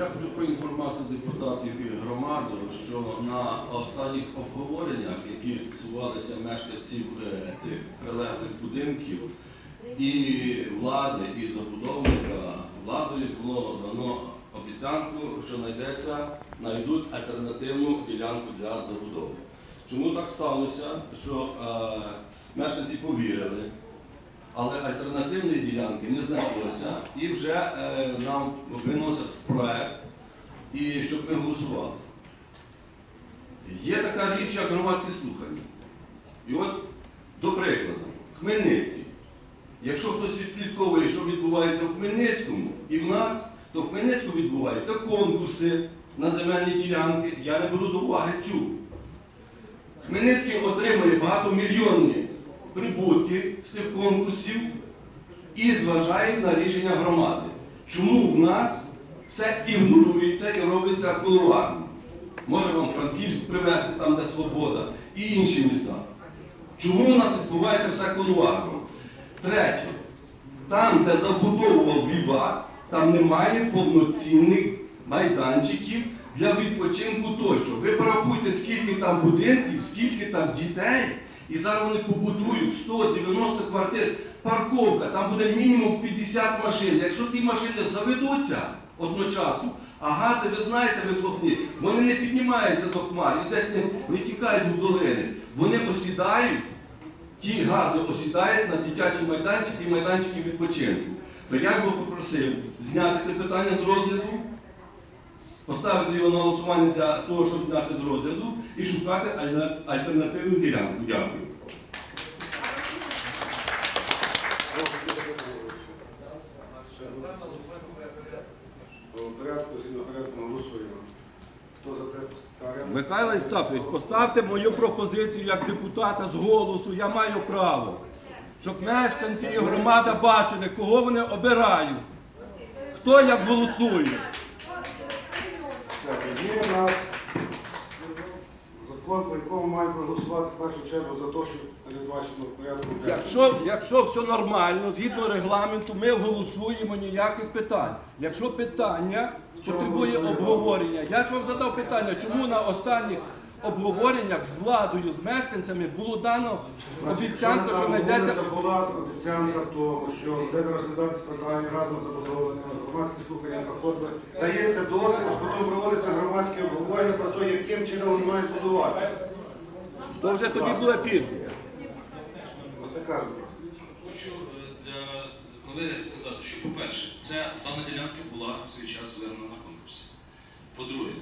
Я хочу проінформувати депутатів і громаду, що на останніх обговореннях, які стосувалися мешканців е, цих прилеглих будинків, і влади, і забудовника, владою було дано обіцянку, що знайдеться, знайдуть альтернативну ділянку для забудови. Чому так сталося, що е, мешканці повірили, але альтернативної ділянки не знайшлося і вже е, нам виносять проект, і щоб ми голосували. Є така річ, як громадські слухання. І от, до прикладу, Хмельницький. Якщо хтось відслідковує, що відбувається в Хмельницькому і в нас, то в Хмельницькому відбуваються конкурси на земельні ділянки. Я не беру до уваги цю. Хмельницький отримує багатомільйонні прибутки з тих конкурсів і зважає на рішення громади. Чому в нас все ігнорується і робиться кулуарно? Може вам Франківськ привезти там, де свобода, і інші міста. Чому у нас відбувається все кулуарно? Третє, там, де забудовував Віват, там немає повноцінних майданчиків для відпочинку тощо. Ви порахуйте, скільки там будинків, скільки там дітей, і зараз вони побудують 190 квартир. Парковка, там буде мінімум 50 машин. Якщо ті машини заведуться одночасно, а гази, ви знаєте, вихлопні, вони не піднімаються до хмар і десь не, не тікають в долини. Вони осідають ті гази осідають на дитячі майданчики і майданчики відпочинку. То я б попросив зняти це питання з розгляду, поставити його на голосування для того, щоб зняти з розгляду і шукати альтернативну ділянку. Дякую. Михайло Істафович, поставте мою пропозицію як депутата з голосу, я маю право. Щоб мешканці і громада бачили, кого вони обирають, хто як голосує. Є в нас закон, по якому маємо проголосувати в першу чергу за те, що передбачено в порядку. Якщо, якщо все нормально, згідно регламенту, ми голосуємо ніяких питань. Якщо питання потребує обговорення, я ж вам задав питання, чому на останніх обговореннях з владою, з мешканцями було дано обіцянка, що знайдеться. була обіцянка того, що буде розглядатися питання разом з забудовниками, громадські слухання проходили. Дається досвід, потім проводиться громадське обговорення про те, яким чином вони мають будувати. То вже тоді було пізно. Ось така. Хочу е, для колеги сказати, що, по-перше, ця дана ділянка була в свій час виграна на конкурсі. По-друге,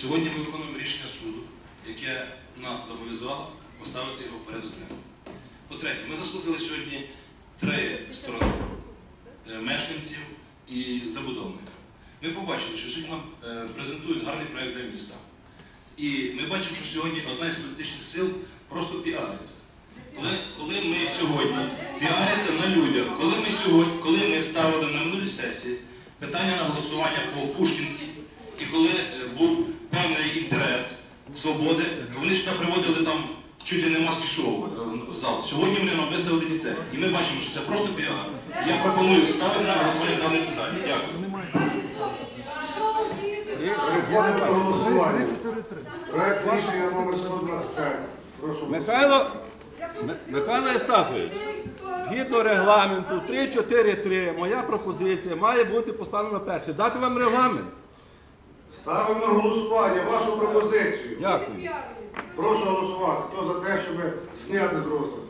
сьогодні ми виконуємо рішення суду, яке нас зобов'язало поставити його в порядок денний. По-третє, ми заслухали сьогодні три сторони е, мешканців і забудовника. Ми побачили, що сьогодні нам е, презентують гарний проєкт для міста. І ми бачимо, що сьогодні одна із політичних сил просто піариться. Коли, коли ми сьогодні піаряться на людях, коли ми сьогодні, коли ми ставили на минулій сесії питання на голосування по Пушкінській, і коли е, був певний інтерес свободи, вони сюди приводили там чуть ли не маски шоу е, в зал. Сьогодні вони нам виставили дітей. І ми бачимо, що це просто піар. Я пропоную ставити на голосування дане питання. Дякую. Проект рішення номер 125. Прошу. Михайло, Михайло Естафович, згідно регламенту 3-4-3, моя пропозиція має бути поставлена перше. Дати вам регламент? Ставимо на голосування вашу пропозицію. Дякую. Прошу голосувати. Хто за те, щоб зняти з розгляду?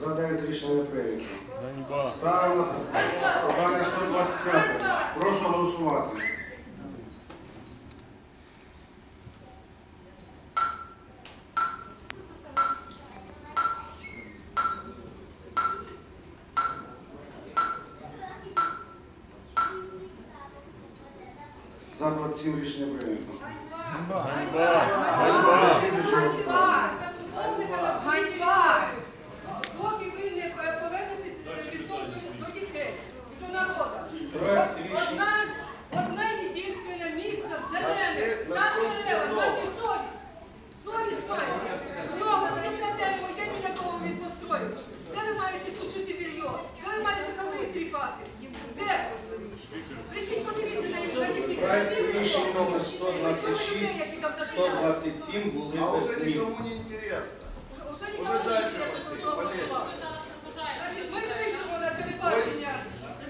За 9 рішення не прийнято. Ставимо на питання 125. Голосувати. За 27 рішення прийнято. Ганьба! Поки ви не повернетеся до дітей, і до 27 були А без уже змін. никому не интересно. Уже Уже никому не дальше интересно, пошли, что полезли. проголосовал. Значит, мы пишемо на телебачення.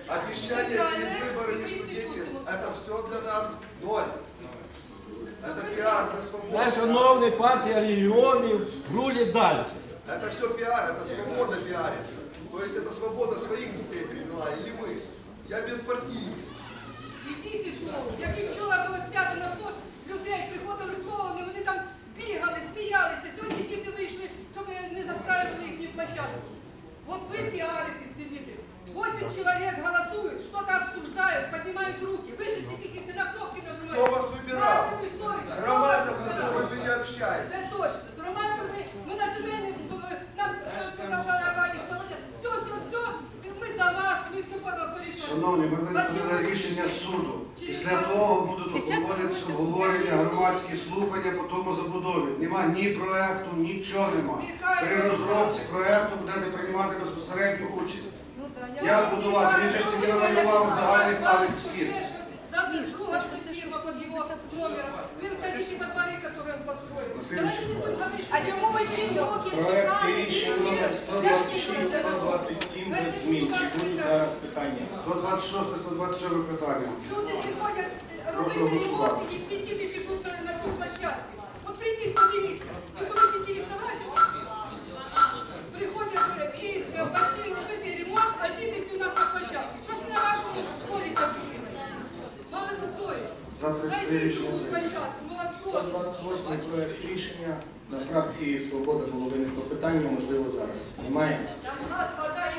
Обещания перед выборами, что дети, это все для нас ноль. Это пиар для Це, свободы. шановний партія регіонів, рулі далі. Это все пиар, это свобода пиарится. То есть это свобода своих детей привела, или мы. Я беспартийный. І діти що? Які вчора було свято на пиаритесь, сидите. Восемь человек голосуют, что-то обсуждают, поднимают руки. Шановні, ми виконали рішення суду. Після того будуть обговорюватися обговорення, громадські слухання по тому забудові. Нема ні проекту, нічого нема. При розробці проекту будете приймати безпосередню участь. Я збудувати? Він ж таки намалював загальний план схід. Завтра друга фірма під його номером. А чому ви 6 років Проект чекаєте? рішення 126, 127 без змін. Чи будуть зараз питання? 126, 127 питання. Люди приходять Прошу робити голосувати. ремонт, всі діти біжуть на, на цю площадку. От прийдіть, подивіться. Ви колись інтересувалися? Приходять е, і е, батьки робити ремонт, а діти всі у нас на площадці. Що ж ви на вашому полі так робили? Мали би совість. Завтра Дайте це їм рішення другу прийняти. площадку, ми вас просимо. 128 проект рішення. На фракції Свобода було виникло питання, можливо, зараз. Немає?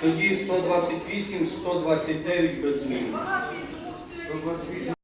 Тоді 128, 129 без змін. багато і тому, що 128